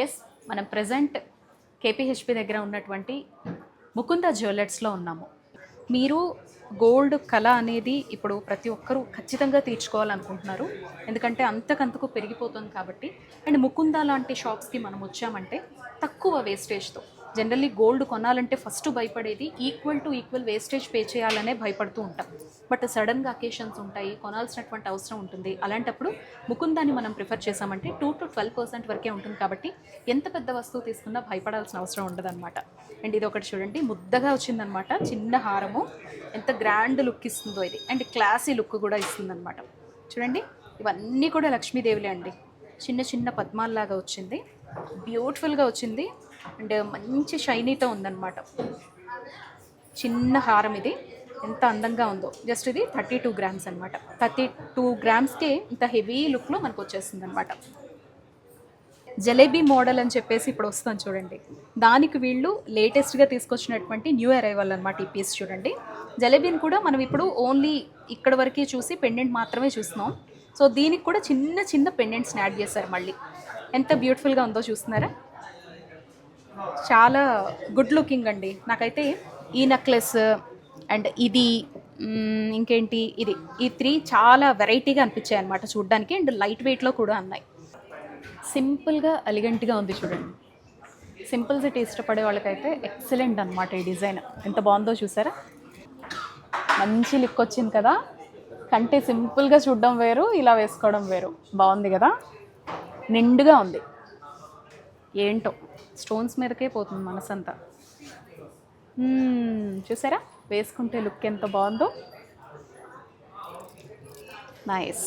Yes మనం present కేపీహెచ్పి దగ్గర ఉన్నటువంటి ముకుంద జ్యువెలర్స్లో ఉన్నాము. మీరు గోల్డ్ కళ అనేది ఇప్పుడు ప్రతి ఒక్కరూ ఖచ్చితంగా తీర్చుకోవాలనుకుంటున్నారు. ఎందుకంటే అంతకంతకు పెరిగిపోతుంది కాబట్టి. అండ్ ముకుంద లాంటి షాప్స్కి మనం వచ్చామంటే తక్కువ వేస్టేజ్తో జనరల్లీ గోల్డ్ కొనాలంటే ఫస్ట్ భయపడేది equal to equal wastage pay చేయాలనే భయపడుతూ ఉంటాం. బట్ సడన్గా అకేషన్స్ ఉంటాయి కొనాల్సినటువంటి అవసరం ఉంటుంది. అలాంటప్పుడు ముకుందాన్ని మనం ప్రిఫర్ చేసామంటే టూ టు ట్వెల్వ్ పర్సెంట్ వరకే ఉంటుంది కాబట్టి ఎంత పెద్ద వస్తువు తీసుకున్నా భయపడాల్సిన అవసరం ఉండదన్నమాట. అండ్ ఇది ఒకటి చూడండి ముద్దగా వచ్చిందనమాట చిన్న హారము ఎంత గ్రాండ్ లుక్ ఇస్తుందో ఇది. అండ్ క్లాసీ లుక్ కూడా ఇస్తుందన్నమాట. చూడండి ఇవన్నీ కూడా లక్ష్మీదేవిలే అండి. చిన్న చిన్న పద్మాల్లాగా వచ్చింది. బ్యూటిఫుల్గా వచ్చింది. అండ్ మంచి షైనీతో ఉందన్నమాట. చిన్న హారం ఇది. ఎంత అందంగా ఉందో. జస్ట్ ఇది థర్టీ టూ గ్రామ్స్ అనమాట థర్టీ టూ గ్రామ్స్కే ఇంత హెవీ లుక్లో మనకు వచ్చేస్తుంది అనమాట జలేబీ మోడల్ అని చెప్పేసి ఇప్పుడు వస్తాను చూడండి. దానికి వీళ్ళు లేటెస్ట్గా తీసుకొచ్చినటువంటి న్యూ అరైవల్ అనమాట ఈ పీస్ చూడండి. జలేబీని కూడా మనం ఇప్పుడు ఓన్లీ ఇక్కడ వరకే చూసి పెండెంట్ మాత్రమే చూస్తున్నాం. సో దీనికి కూడా చిన్న చిన్న పెండెంట్స్ని యాడ్ చేశారు మళ్ళీ. ఎంత బ్యూటిఫుల్గా ఉందో చూస్తున్నారా? చాలా గుడ్ లుకింగ్ అండి. నాకైతే ఈ నెక్లెస్ అండ్ ఇది ఇంకేంటి ఇది ఈ త్రీ చాలా వెరైటీగా అనిపించాయి అనమాట చూడడానికి అండ్ లైట్ వెయిట్లో కూడా ఉన్నాయి. సింపుల్గా ఎలిగెంట్గా ఉంది చూడండి. సింపుల్ సిటీ ఇష్టపడే వాళ్ళకైతే ఎక్సలెంట్ అనమాట ఈ డిజైన్ ఎంత బాగుందో చూసారా? మంచి లుక్ వచ్చింది కదా? కంటే సింపుల్గా చూడడం వేరు ఇలా వేసుకోవడం వేరు. బాగుంది కదా? నిండుగా ఉంది. ఏంటో? స్టోన్స్ మీదకే పోతుంది మనసంతా. చూసారా? వేసుకుంటే లుక్ ఎంత బాగుందో. నైస్.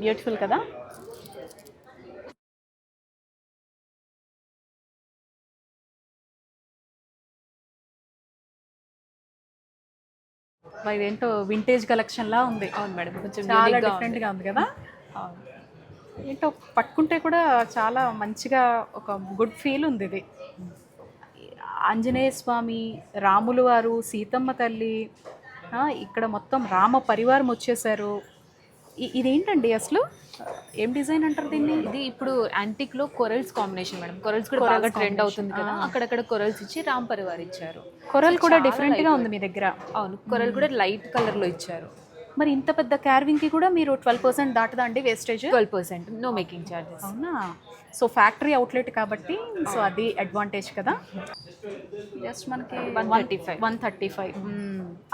బ్యూటిఫుల్ కదా? ఇదేంటో వింటేజ్ కలెక్షన్ లా ఉంది. అవును మేడం కొంచెం చాలా unique గా డిఫరెంట్గా ఉంది కదా? అవును. ఏంటో పట్టుకుంటే కూడా చాలా మంచిగా ఒక గుడ్ ఫీల్ ఉంది ఇది. ఆంజనేయ స్వామి రాములు వారు సీతమ్మ తల్లి ఇక్కడ మొత్తం రామ పరివారం వచ్చేసారు. ఇ- ఇదేంటండి అసలు? ఏం డిజైన్ అంటారు దీన్ని? ఇది ఇప్పుడు యాంటిక్లో కొరల్స్ కాంబినేషన్ మేడం కొరల్స్ కూడా బాగా ట్రెండ్ అవుతుంది కదా. అక్కడక్కడ కొరల్స్ ఇచ్చి రామ్ పరివార్ ఇచ్చారు కొరల్ కూడా డిఫరెంట్గా ఉంది మీ దగ్గర. అవును కొరల్ కూడా లైట్ కలర్లో ఇచ్చారు. మరి ఇంత పెద్ద carving కి కూడా మీరు ట్వెల్వ్ పర్సెంట్ దాటదా అండి wastage twelve percent no making charges అవునా? సో ఫ్యాక్టరీ అవుట్లెట్ కాబట్టి సో అది అడ్వాంటేజ్ కదా? జస్ట్ మనకి 135. వన్ థర్టీ ఫైవ్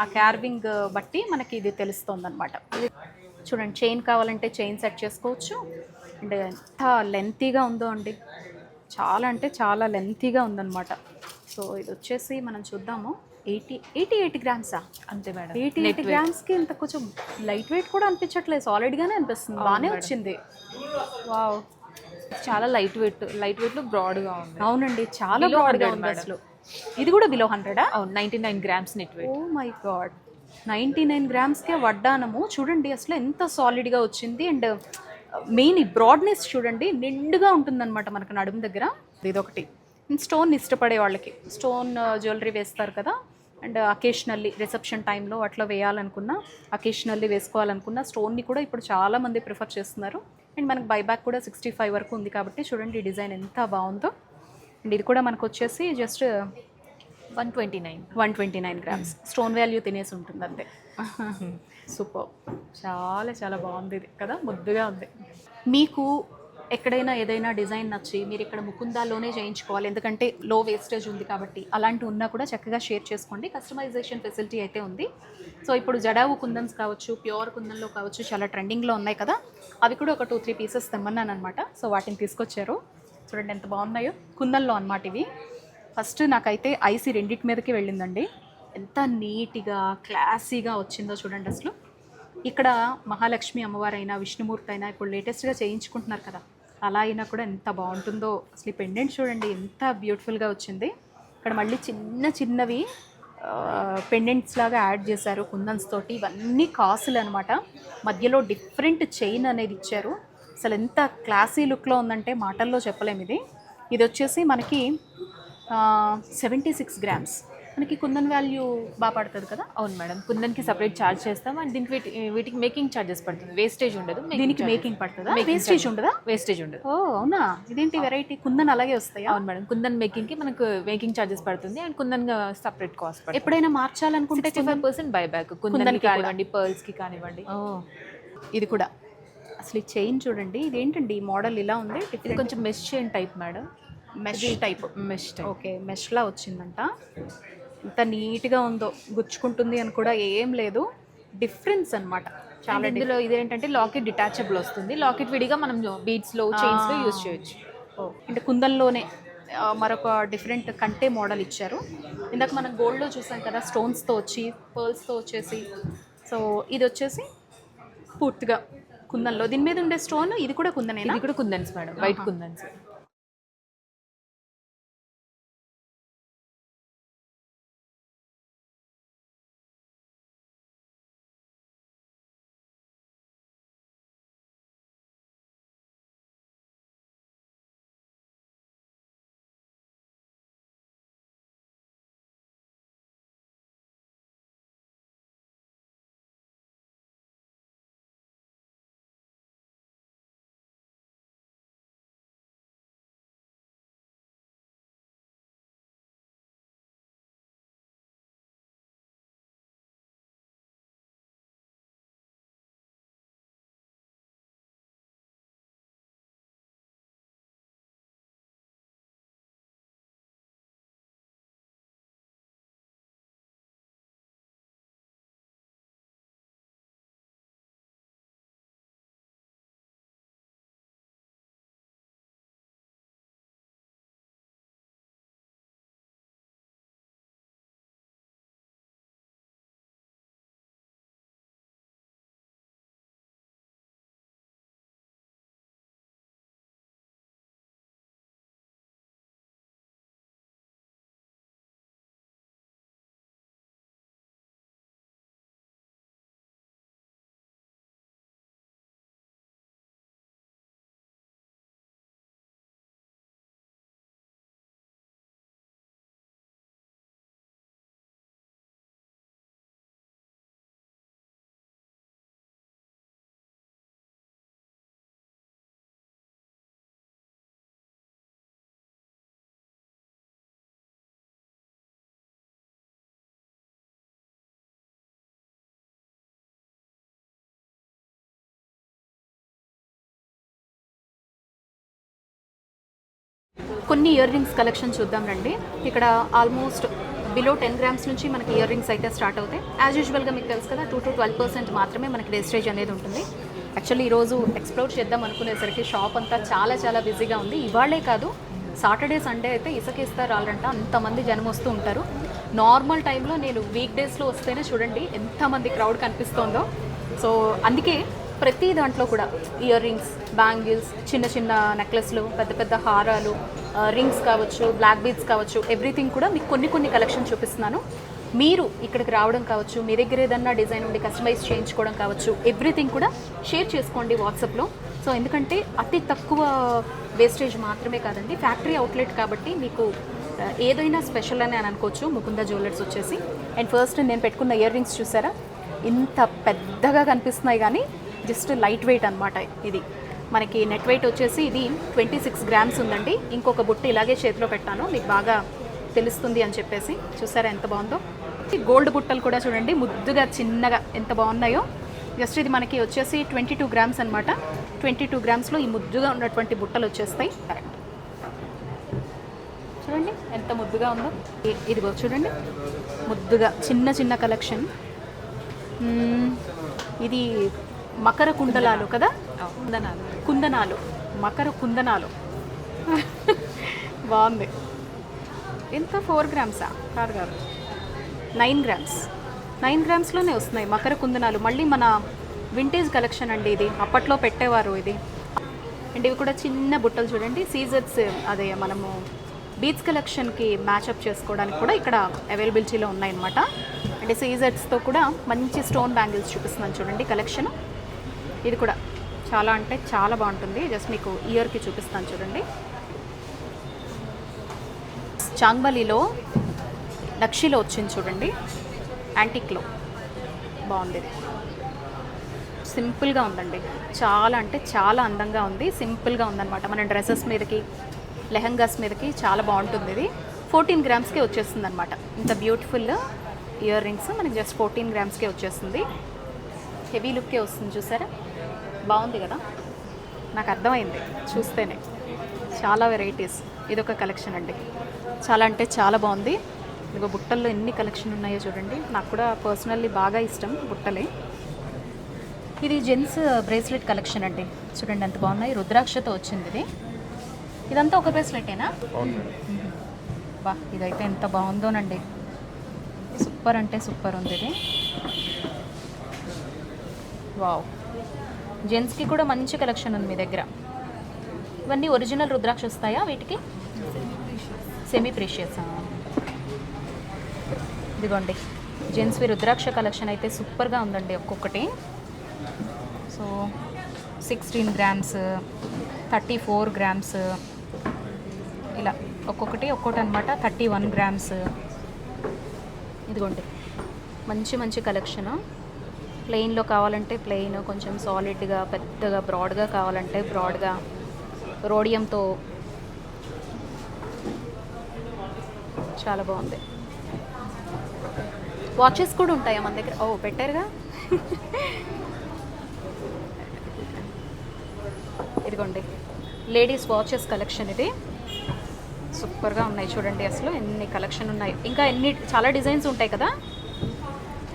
ఆ క్యార్వింగ్ బట్టి మనకి ఇది తెలుస్తుంది అనమాట చూడండి చైన్ కావాలంటే చైన్ సెట్ చేసుకోవచ్చు. అండ్ ఎంత లెంతీగా ఉందో అండి. చాలా అంటే చాలా లెంతీగా ఉందన్నమాట. సో ఇది వచ్చేసి మనం చూద్దాము. ఎయిటీ ఎయిటీ ఎయిట్ గ్రామ్సా అంతే మేడం. ఎయిటీ ఎయిట్ గ్రామ్స్కి ఇంత కొంచెం లైట్ వెయిట్ కూడా అనిపించట్లేదు. సాలిడ్గానే అనిపిస్తుంది. బాగానే వచ్చింది. వావ్ చాలా లైట్ వెయిట్ లైట్ వెయిట్లో బ్రాడ్గా ఉంది. అవునండి. చాలా బ్రాడ్గా 100 ఉంది. అసలు. ఇది కూడా బిలో హండ్రెడా అవును ninety nine grams net oh wait my god ninety nine గ్రామ్స్కే వడ్డానము. చూడండి అసలు ఎంత సాలిడ్గా వచ్చింది. అండ్ మెయిన్ ఈ బ్రాడ్నెస్ చూడండి నిండుగా ఉంటుందన్నమాట మనకు నడుము దగ్గర. ఇదొకటి. స్టోన్ ఇష్టపడే వాళ్ళకి. స్టోన్ జ్యువెలరీ వేస్తారు కదా. అండ్ అకేషనల్లీ రిసెప్షన్ టైంలో అట్లా వేయాలనుకున్నా అకేషనల్లీ వేసుకోవాలనుకున్న స్టోన్ని కూడా ఇప్పుడు చాలా మంది ప్రిఫర్ చేస్తున్నారు. అండ్ మనకి బైబ్యాక్ కూడా సిక్స్టీ ఫైవ్ వరకు ఉంది కాబట్టి చూడండి ఈ డిజైన్ ఎంత బాగుందో. అండ్ ఇది కూడా మనకు వచ్చేసి just one twenty nine. One twenty nine grams stone value తినేసి ఉంటుంది అంతే. సూపర్ చాలా చాలా బాగుంది ఇది కదా ముద్దుగా ఉంది. మీకు ఎక్కడైనా ఏదైనా డిజైన్ నచ్చి మీరు ఇక్కడ ముకుందాలోనే చేయించుకోవాలి. ఎందుకంటే లో వేస్టేజ్ ఉంది కాబట్టి అలాంటి ఉన్నా కూడా చక్కగా షేర్ చేసుకోండి. కస్టమైజేషన్ ఫెసిలిటీ అయితే ఉంది. సో ఇప్పుడు జడావు కుందన్స్ కావచ్చు ప్యూర్ కుందన్లో కావచ్చు చాలా ట్రెండింగ్లో ఉన్నాయి కదా. అవి కూడా ఒక టూ త్రీ పీసెస్ తెమ్మన్నాను అనమాట సో వాటిని తీసుకొచ్చారు. చూడండి ఎంత బాగున్నాయో. కుందన్లో అనమాట ఇవి. ఫస్ట్ నాకైతే ఐసీ రెండింటి మీదకి వెళ్ళిందండి. ఎంత నీట్గా క్లాసీగా వచ్చిందో చూడండి అసలు. ఇక్కడ మహాలక్ష్మి అమ్మవారైనా విష్ణుమూర్తి అయినా ఇప్పుడు లేటెస్ట్గా చేయించుకుంటున్నారు కదా. అలా అయినా కూడా ఎంత బాగుంటుందో. అసలు ఈ పెండెంట్ చూడండి ఎంత బ్యూటిఫుల్గా వచ్చింది. ఇక్కడ మళ్ళీ చిన్న చిన్నవి పెండెంట్స్ లాగా యాడ్ చేశారు కుందన్స్ తోటి. ఇవన్నీ కాసులు అనమాట మధ్యలో డిఫరెంట్ చైన్ అనేది ఇచ్చారు. అసలు ఎంత క్లాసీ లుక్లో ఉందంటే మాటల్లో చెప్పలేము ఇది. ఇది వచ్చేసి మనకి సెవెంటీ సిక్స్ గ్రామ్స్ మనకి కుందన్ వాల్యూ బాగా పడుతుంది కదా? అవును మేడం. కుందన్కి సపరేట్ ఛార్జ్ చేస్తాం. అండ్ దీనికి వీటి వీటికి మేకింగ్ ఛార్జెస్ పడుతుంది. వేస్టేజ్ ఉండదు. దీనికి మేకింగ్ పడుతుందా? వేస్టేజ్ ఉండదా? వేస్టేజ్ ఉండదు. ఓ అవునా? ఇదేంటి వెరైటీ కుందన్ అలాగే వస్తాయా? అవును మేడం. కుందన్ మేకింగ్కి మనకు మేకింగ్ ఛార్జెస్ పడుతుంది. అండ్ కుందన్ సపరేట్ కాస్ట్ పడుతుంది. ఎప్పుడైనా మార్చాలనుకుంటే ఫైవ్ పర్సెంట్ బైబ్యాక్ కుందన్కి కానివ్వండి పర్ల్స్కి కానివ్వండి. ఓ ఇది కూడా. అసలు ఈ చైన్ చూడండి. ఇదేంటండి? ఈ మోడల్ ఇలా ఉంది ఇది కొంచెం mesh chain type madam. Mesh type mesh type okay మెష్లా వచ్చిందంట. ఇంత నీట్గా ఉందో గుచ్చుకుంటుంది అని కూడా ఏం లేదు. డిఫరెన్స్ అన్నమాట. చాలా ఇందులో ఇదేంటంటే లాకెట్ డిటాచబుల్ వస్తుంది. లాకెట్ విడిగా మనం బీడ్స్లో చైన్స్లో యూజ్ చేయొచ్చు. అంటే కుందన్లోనే ఆ, మరొక డిఫరెంట్ కంటే మోడల్ ఇచ్చారు. ఇందాక మనం గోల్డ్లో చూసాం కదా స్టోన్స్తో వచ్చి పర్ల్స్తో వచ్చేసి. సో ఇది వచ్చేసి పూర్తిగా కుందన్లో. దీని మీద ఉండే స్టోన్ ఇది కూడా కుందనేనా? ఇది కూడా కుందన్స్ మేడం వైట్ కుందన్స్. కొన్ని ఇయర్ రింగ్స్ కలెక్షన్ చూద్దాం రండి. ఇక్కడ ఆల్మోస్ట్ బిలో టెన్ గ్రామ్స్ నుంచి మనకి ఇయర్ రింగ్స్ అయితే స్టార్ట్ అవుతాయి. యాజ్ యూజువల్గా మీకు తెలుసు కదా టూ టు ట్వెల్వ్ పర్సెంట్ మాత్రమే మనకి వేస్టేజ్ అనేది ఉంటుంది. యాక్చువల్లీ ఈరోజు ఎక్స్ప్లోర్ చేద్దాం అనుకునేసరికి షాప్ అంతా చాలా చాలా బిజీగా ఉంది. ఇవాళే కాదు సాటర్డే సండే అయితే ఇసుకేస్తా రాలంట అంతమంది జనం వస్తూ ఉంటారు. నార్మల్ టైంలో నేను వీక్ డేస్లో వస్తేనే చూడండి ఎంతమంది క్రౌడ్ కనిపిస్తోందో. సో అందుకే ప్రతి దాంట్లో కూడా ఇయర్ రింగ్స్ బ్యాంగిల్స్ చిన్న చిన్న నెక్లెస్లు పెద్ద పెద్ద హారాలు రింగ్స్ కావచ్చు బ్లాక్ బీడ్స్ కావచ్చు ఎవ్రీథింగ్ కూడా మీకు కొన్ని కొన్ని కలెక్షన్ చూపిస్తున్నాను. మీరు ఇక్కడికి రావడం కావచ్చు మీ దగ్గర ఏదన్నా డిజైన్ ఉండి కస్టమైజ్ చేయించుకోవడం కావచ్చు ఎవ్రీథింగ్ కూడా షేర్ చేసుకోండి వాట్సాప్లో సో ఎందుకంటే అతి తక్కువ వేస్టేజ్ మాత్రమే కాదండి ఫ్యాక్టరీ అవుట్లెట్ కాబట్టి మీకు ఏదైనా స్పెషల్ అని అని అనుకోవచ్చు ముకుంద జ్యువెలర్స్ వచ్చేసి. అండ్ ఫస్ట్ నేను పెట్టుకున్న ఇయర్ రింగ్స్ చూసారా? ఇంత పెద్దగా కనిపిస్తున్నాయి కానీ జస్ట్ లైట్ వెయిట్ అనమాట ఇది. మనకి నెట్ వెయిట్ వచ్చేసి ఇది ట్వంటీ సిక్స్ గ్రామ్స్ ఉందండి. ఇంకొక బుట్ట ఇలాగే చేతిలో పెట్టాను. మీకు బాగా తెలుస్తుంది అని చెప్పేసి. చూసారా ఎంత బాగుందో? గోల్డ్ బుట్టలు కూడా చూడండి. ముద్దుగా చిన్నగా ఎంత బాగున్నాయో. జస్ట్ ఇది మనకి వచ్చేసి ట్వంటీ టూ గ్రామ్స్ అనమాట ట్వంటీ టూ గ్రామ్స్లో ఈ ముద్దుగా ఉన్నటువంటి బుట్టలు వచ్చేస్తాయి. కరెక్ట్ చూడండి ఎంత ముద్దుగా ఉందో. ఇ- ఇదిగో చూడండి. ముద్దుగా చిన్న చిన్న కలెక్షన్. ఇది మకర కుండలాలు కదా? కుందనాలు. కుందనాలు. మకర కుందనాలు. బాగుంది. ఎంత? ఫోర్ గ్రామ్సా? కాదు కాదు. Nine grams. నైన్ గ్రామ్స్లోనే వస్తున్నాయి మకర కుందనాలు. మళ్ళీ మన వింటేజ్ కలెక్షన్ అండి ఇది. అప్పట్లో పెట్టేవారు ఇది. అండ్ ఇవి కూడా చిన్న బుట్టలు చూడండి. సీజర్స్ అదే మనము బీచ్ కలెక్షన్కి మ్యాచ్అప్ చేసుకోవడానికి కూడా ఇక్కడ అవైలబిలిటీలో ఉన్నాయన్నమాట. అంటే సీజర్స్తో కూడా మంచి స్టోన్ బ్యాంగిల్స్ చూపిస్తున్నాను చూడండి కలెక్షన్ ఇది కూడా చాలా అంటే చాలా బాగుంటుంది. జస్ట్ మీకు ఇయర్కి చూపిస్తాను చూడండి. చాంగ్బలిలో నక్షిలో వచ్చింది చూడండి. యాంటిక్లో బాగుంది. ఇది సింపుల్గా ఉందండి. చాలా అంటే చాలా అందంగా ఉంది. సింపుల్గా ఉందన్నమాట. మన డ్రెస్సెస్ మీదకి లెహంగాస్ మీదకి చాలా బాగుంటుంది ఇది. ఫోర్టీన్ గ్రామ్స్కే వచ్చేస్తుంది అనమాట ఇంత బ్యూటిఫుల్ ఇయర్ రింగ్స్ మనకి జస్ట్ ఫోర్టీన్ గ్రామ్స్కే వచ్చేస్తుంది. హెవీ లుక్కే వస్తుంది చూసారా? బాగుంది కదా? నాకు అర్థమైంది చూస్తేనే. చాలా వెరైటీస్. ఇదొక కలెక్షన్ అండి. చాలా అంటే చాలా బాగుంది. ఇదిగో బుట్టల్లో ఎన్ని కలెక్షన్ ఉన్నాయో చూడండి. నాకు కూడా పర్సనల్లీ బాగా ఇష్టం బుట్టలే. ఇది జెంట్స్ బ్రేస్లెట్ కలెక్షన్ అండి. చూడండి ఎంత బాగున్నాయి. రుద్రాక్షతో వచ్చింది ఇది. ఇదంతా ఒక బ్రేస్లెటేనా? బా ఇదైతే ఎంత బాగుందోనండి. సూపర్ అంటే సూపర్ ఉంది ఇది. వావ్. జెంట్స్కి కూడా మంచి కలెక్షన్ ఉంది మీ దగ్గర. ఇవన్నీ ఒరిజినల్ రుద్రాక్ష వస్తాయా వీటికి? సెమీ ప్రీషియస్ ఇదిగోండి. జెంట్స్వి రుద్రాక్ష కలెక్షన్ అయితే సూపర్గా ఉందండి ఒక్కొక్కటి. So sixteen grams thirty four grams ఇలా ఒక్కొక్కటి ఒక్కొక్కటి అనమాట థర్టీ వన్ గ్రామ్స్. ఇదిగోండి. మంచి మంచి కలెక్షను. ప్లెయిన్లో కావాలంటే ప్లెయిన్ కొంచెం సాలిడ్గా పెద్దగా బ్రాడ్గా కావాలంటే బ్రాడ్గా రోడియంతో చాలా బాగుంది. వాచెస్ కూడా ఉంటాయా మన దగ్గర? ఓ పెట్టారుగా? ఇదిగోండి లేడీస్ వాచెస్ కలెక్షన్ ఇది. సూపర్గా ఉన్నాయి చూడండి అసలు ఎన్ని కలెక్షన్ ఉన్నాయి. ఇంకా ఎన్ని చాలా డిజైన్స్ ఉంటాయి కదా?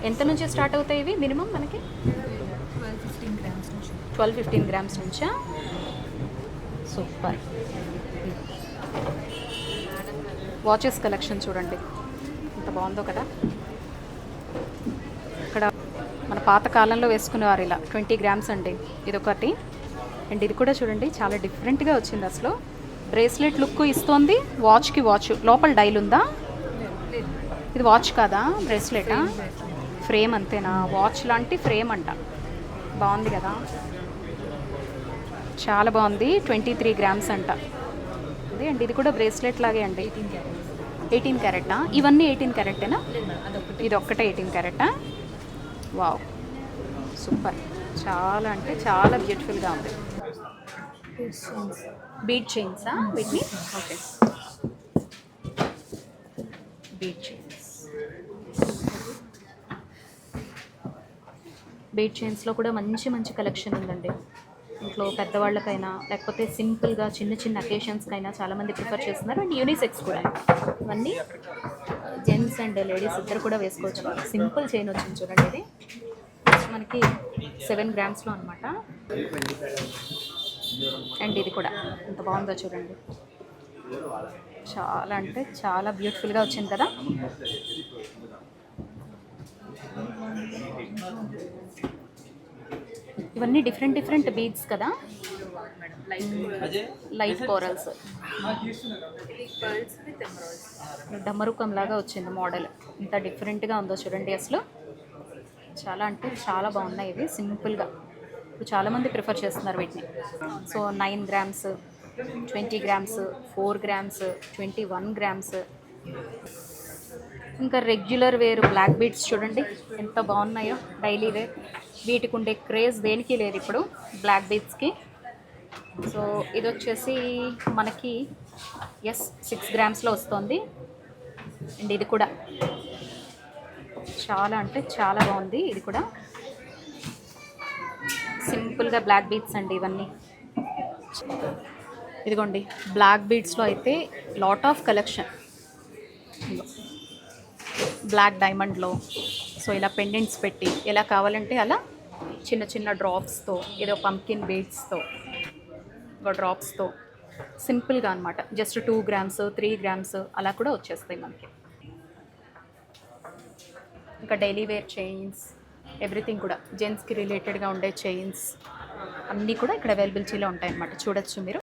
ఎంత నుంచి స్టార్ట్ అవుతాయి ఇవి మినిమం మనకి? ట్వెల్వ్ ఫిఫ్టీన్ గ్రామ్స్ నుంచా? సూపర్. వాచెస్ కలెక్షన్ చూడండి. ఎంత బాగుందో కదా. ఇక్కడ మన పాత కాలంలో వేసుకునేవారు ఇలా ట్వంటీ గ్రామ్స్ అండి. ఇది ఒకటి అండ్ ఇది కూడా చూడండి చాలా డిఫరెంట్గా వచ్చింది అసలు. బ్రేస్లెట్ లుక్ ఇస్తోంది వాచ్కి వాచ్. లోపల డైల్ ఉందా? ఇది వాచ్ కాదా? బ్రేస్లెటా? ఫ్రేమ్ అంతేనా? వాచ్ లాంటి ఫ్రేమ్ అంట. బాగుంది కదా? చాలా బాగుంది. ట్వంటీ త్రీ గ్రామ్స్ అంట. అదే అండి ఇది కూడా బ్రేస్లెట్ లాగే అండి. ఎయిటీన్ క్యారెటా? ఇవన్నీ ఎయిటీన్ క్యారెటేనా? ఇది ఒక్కటే ఎయిటీన్ క్యారెటా? వావ్. సూపర్. చాలా అంటే చాలా బ్యూటిఫుల్గా ఉంది. బీట్ చైన్సా? వీటిని? ఓకే. బీట్ చైన్స్ బీట్ చైన్స్లో కూడా మంచి మంచి కలెక్షన్ ఉందండి. ఇంట్లో పెద్దవాళ్ళకైనా లేకపోతే సింపుల్గా చిన్న చిన్న అకేషన్స్కైనా చాలామంది ప్రిఫర్ చేస్తున్నారు. అండ్ యూనిసెక్స్ కూడా. ఇవన్నీ జెంట్స్ అండ్ లేడీస్ ఇద్దరు కూడా వేసుకోవచ్చు. సింపుల్ చైన్ వచ్చింది చూడండి ఇది. మనకి సెవెన్ గ్రామ్స్లో అనమాట అండ్ ఇది కూడా. ఎంత బాగుందో చూడండి. చాలా అంటే చాలా బ్యూటిఫుల్గా వచ్చింది కదా. ఇవన్నీ డిఫరెంట్ డిఫరెంట్ బీడ్స్ కదా? లైట్ కోరల్స్ డమరుకం లాగా వచ్చింది మోడల్ ఇంత డిఫరెంట్గా ఉందో చూడండి అసలు. చాలా అంటే చాలా బాగున్నాయి ఇవి సింపుల్గా ఇప్పుడు చాలామంది ప్రిఫర్ చేస్తున్నారు వీటిని. So nine grams twenty grams four grams twenty one grams ఇంకా రెగ్యులర్ వేర్ బ్లాక్ బీట్స్ చూడండి ఎంత బాగున్నాయో. Daily wear. వీటికి ఉండే క్రేజ్ దేనికి లేదు ఇప్పుడు బ్లాక్ బీట్స్కి సో ఇది వచ్చేసి మనకి ఎస్ సిక్స్ గ్రామ్స్లో వస్తుంది. అండ్ ఇది కూడా. చాలా అంటే చాలా బాగుంది ఇది కూడా. సింపుల్గా బ్లాక్ బీట్స్ అండి ఇవన్నీ. ఇదిగోండి బ్లాక్ బీడ్స్లో అయితే లాట్ ఆఫ్ కలెక్షన్ బ్లాక్ డైమండ్లో. సో ఇలా పెండెంట్స్ పెట్టి ఎలా కావాలంటే అలా చిన్న చిన్న డ్రాప్స్తో ఏదో పంకిన్ బీడ్స్తో ఒక డ్రాప్స్తో సింపుల్గా అనమాట just two grams three grams అలా కూడా వచ్చేస్తాయి మనకి. ఇంకా డైలీ వేర్ చైన్స్ ఎవ్రీథింగ్ కూడా. జెంట్స్కి రిలేటెడ్గా ఉండే చైన్స్ అన్నీ కూడా ఇక్కడ అవైలబిలిటీలో ఉంటాయి అన్నమాట చూడొచ్చు మీరు.